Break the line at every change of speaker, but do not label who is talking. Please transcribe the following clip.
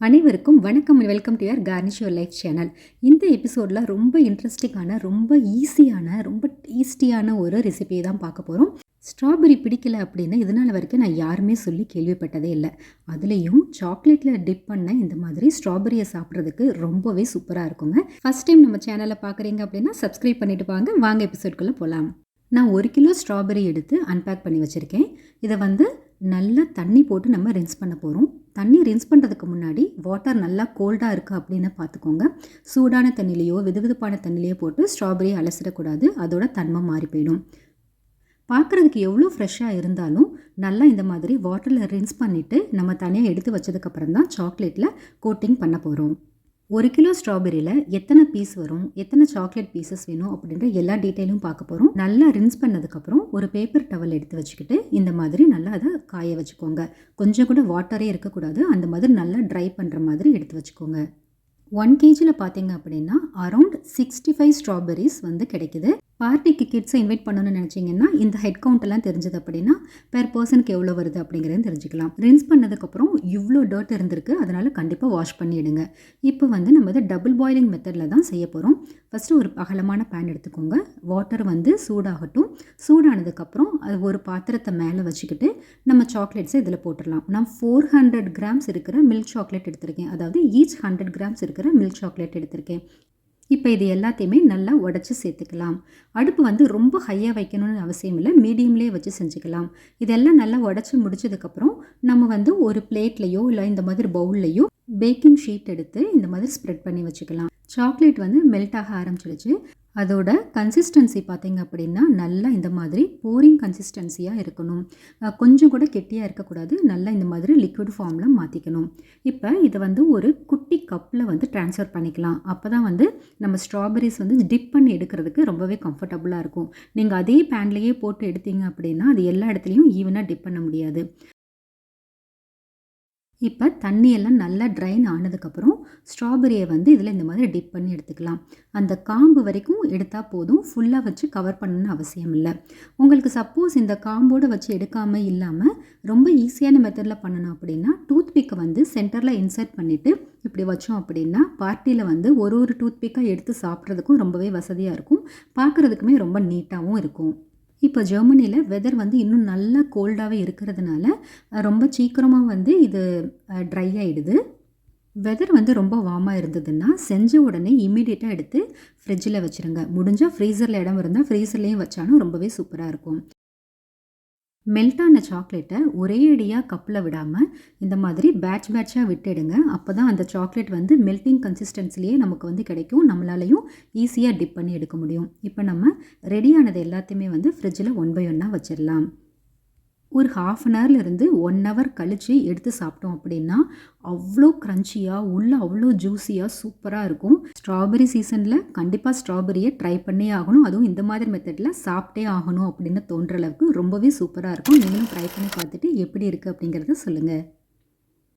அனைவருக்கும் வணக்கம் welcome to your garnish your life channel இந்த எபிசோடில் ரொம்ப இன்ட்ரெஸ்டிங்கான ரொம்ப ஈஸியான ரொம்ப டேஸ்டியான ஒரு ரெசிபியை தான் பார்க்க போகிறோம் ஸ்ட்ராபெரி பிடிக்கல அப்படின்னு இதனால் வரைக்கும் நான் யாருமே சொல்லி கேள்விப்பட்டதே இல்லை. அதுலேயும் சாக்லேட்டில் டிப் பண்ண இந்த மாதிரி ஸ்ட்ராபெரியை சாப்பிட்றதுக்கு ரொம்பவே சூப்பராக இருக்குங்க. ஃபஸ்ட் டைம் நம்ம சேனலை பார்க்குறீங்க அப்படின்னா சப்ஸ்கிரைப் பண்ணிட்டு வாங்க. வாங்க எபிசோட்குள்ளே போகலாம் நான் ஒரு கிலோ ஸ்ட்ராபெரி எடுத்து அன்பேக் பண்ணி வச்சுருக்கேன். இதை வந்து நல்லா தண்ணி போட்டு நம்ம ரின்ஸ் பண்ண போகிறோம் தண்ணி ரின்ஸ் பண்ணுறதுக்கு முன்னாடி வாட்டர் நல்லா கோல்டாக இருக்குது அப்படின்னு பார்த்துக்கோங்க. சூடான தண்ணிலேயோ வெதுவெதுப்பான தண்ணிலேயோ போட்டு ஸ்ட்ராபெரி அலசிடக்கூடாது அதோட தன்மை மாறி போயிடும். பார்க்குறதுக்கு எவ்வளோ ஃப்ரெஷ்ஷாக இருந்தாலும் நல்லா இந்த மாதிரி வாட்டரில் ரின்ஸ் பண்ணிவிட்டு நம்ம தனியாக எடுத்து வச்சதுக்கப்புறம் தான் சாக்லேட்டில் கோட்டிங் பண்ண போகிறோம் ஒரு கிலோ ஸ்ட்ராபெரியில் எத்தனை பீஸ் வரும் எத்தனை சாக்லேட் பீசஸ் வேணும் அப்படின்ற எல்லா டீட்டெயிலும் பார்க்க போகிறோம் நல்லா ரின்ஸ் பண்ணதுக்கப்புறம் ஒரு பேப்பர் டவல் எடுத்து வச்சுக்கிட்டு இந்த மாதிரி நல்லா அதை காய வச்சுக்கோங்க. கொஞ்சம் கூட வாட்டரே இருக்கக்கூடாது. அந்த மாதிரி நல்லா ட்ரை பண்ணுற மாதிரி எடுத்து வச்சுக்கோங்க. ஒன் கேஜியில் பார்த்தீங்க அப்படின்னா அரௌண்ட் சிக்ஸ்டி ஃபைவ் ஸ்ட்ராபெரிஸ் வந்து கிடைக்குது. பார்ட்டிக்கு கிட்ஸை இன்வைட் பண்ணணும்னு நினச்சிங்கன்னா இந்த ஹெட் கவுண்ட் எல்லாம் தெரிஞ்சது அப்படின்னா பெர் பர்சனுக்கு எவ்வளோ வருது அப்படிங்கிறத தெரிஞ்சுக்கலாம். ரின்ஸ் பண்ணதுக்கப்புறம் இவ்வளோ டர்ட் இருந்திருக்கு அதனால் கண்டிப்பாக வாஷ் பண்ணிவிடுங்க இப்போ வந்து நம்ம இதை டபுள் பாயிலிங் மெத்தடில் தான் செய்ய போகிறோம் ஃபஸ்ட்டு ஒரு அகலமான பேன் எடுத்துக்கோங்க. வாட்டர் வந்து சூடாகட்டும். சூடானதுக்கப்புறம் அது ஒரு பாத்திரத்தை மேலே வச்சுக்கிட்டு நம்ம சாக்லேட்ஸை இதில் போட்டுடலாம். நான் ஃபோர் ஹண்ட்ரட் கிராம்ஸ் இருக்கிற மில்க் சாக்லேட் எடுத்திருக்கேன். அதாவது ஈச் ஹண்ட்ரட் கிராம்ஸ் இருக்கிற மில்க் சாக்லேட் எடுத்திருக்கேன். இப்போ இது எல்லாத்தையுமே நல்லா உடச்சி சேர்த்துக்கலாம். அடுப்பு வந்து ரொம்ப ஹையாக வைக்கணும்னு அவசியம் இல்லை மீடியம்லேயே வச்சு செஞ்சுக்கலாம். இதெல்லாம் நல்லா உடச்சி முடிச்சதுக்கப்புறம் நம்ம வந்து ஒரு பிளேட்லேயோ இல்லை இந்த மாதிரி பவுல்லையோ பேக்கிங் ஷீட் எடுத்து இந்த மாதிரி ஸ்ப்ரெட் பண்ணி வச்சுக்கலாம். சாக்லேட் வந்து மெல்ட் ஆக ஆரம்பிச்சிடுச்சு. அதோட கன்சிஸ்டன்சி பார்த்தீங்க அப்படின்னா நல்லா இந்த மாதிரி போரிங் கன்சிஸ்டன்சியாக இருக்கணும். கொஞ்சம் கூட கெட்டியாக இருக்கக்கூடாது. நல்லா இந்த மாதிரி லிக்விட் ஃபார்மில் மாற்றிக்கணும் இப்போ இதை வந்து ஒரு குட்டி கப்பில் வந்து ட்ரான்ஸ்ஃபர் பண்ணிக்கலாம். அப்போ தான் வந்து நம்ம ஸ்ட்ராபெரிஸ் வந்து டிப் பண்ணி எடுக்கிறதுக்கு ரொம்பவே கம்ஃபர்டபுளாக இருக்கும். நீங்கள் அதே பேன்லேயே போட்டு எடுத்தீங்க அப்படின்னா அது எல்லா இடத்துலையும் ஈவனாக டிப் பண்ண முடியாது. இப்போ தண்ணியெல்லாம் நல்லா ட்ரைன் ஆனதுக்கப்புறம் ஸ்ட்ராபெரியை வந்து இதில் இந்த மாதிரி டிப் பண்ணி எடுத்துக்கலாம். அந்த காம்பு வரைக்கும் எடுத்தால் போதும். ஃபுல்லாக வச்சு கவர் பண்ணணும்னு அவசியம் இல்லை. உங்களுக்கு சப்போஸ் இந்த காம்போடு வச்சு எடுக்காமல் இல்லாமல் ரொம்ப ஈஸியான மெத்தடில் பண்ணணும் அப்படின்னா டூத் பிக்கை வந்து சென்டரில் இன்சர்ட் பண்ணிவிட்டு இப்படி வச்சோம் அப்படின்னா பார்ட்டியில் வந்து ஒரு ஒரு டூத் பிக்காக எடுத்து சாப்பிட்றதுக்கும் ரொம்பவே வசதியாக இருக்கும். பார்க்குறதுக்குமே ரொம்ப நீட்டாகவும் இருக்கும். இப்போ ஜெர்மனியில் வெதர் வந்து இன்னும் நல்லா கோல்டாகவே இருக்கிறதுனால ரொம்ப சீக்கிரமாக வந்து இது ட்ரை ஆகிடுது வெதர் வந்து ரொம்ப வார்மாக இருந்ததுன்னா செஞ்ச உடனே இமீடியட்டாக எடுத்து ஃப்ரிட்ஜில் வச்சுருங்க. முடிஞ்சால் ஃப்ரீசரில் இடம் இருந்தால் ஃப்ரீசர்லேயும் வச்சாலும் ரொம்பவே சூப்பராக இருக்கும். மெல்ட்டான சாக்லேட்டை ஒரே அடியாக கப்பில் விடாமல் இந்த மாதிரி பேட்ச் பேட்சாக விட்டுடுங்க. அப்போ தான் அந்த சாக்லேட் வந்து மெல்ட்டிங் கன்சிஸ்டன்சிலேயே நமக்கு வந்து கிடைக்கும். நம்மளாலையும் ஈஸியாக டிப் பண்ணி எடுக்க முடியும். இப்போ நம்ம ரெடியானது எல்லாத்தையுமே வந்து ஃப்ரிட்ஜில் ஒன் பை ஒன்னாக வச்சிடலாம். ஒரு ஹாஃப் அன் ஹவர்லேருந்து ஒன் ஹவர் கழித்து எடுத்து சாப்பிட்டோம் அப்படின்னா அவ்வளோ க்ரன்ச்சியாக உள்ளே அவ்வளோ ஜூஸியாக சூப்பராக இருக்கும். ஸ்ட்ராபெரி சீசனில் கண்டிப்பாக ஸ்ட்ராபெரியை ட்ரை பண்ணே ஆகணும். அதுவும் இந்த மாதிரி மெத்தடில் சாப்பிட்டே ஆகணும் அப்படின்னு தோன்ற அளவுக்கு ரொம்பவே சூப்பராக இருக்கும். நீங்களும் ட்ரை பண்ணி பார்த்துட்டு எப்படி இருக்குது அப்படிங்கிறத சொல்லுங்கள்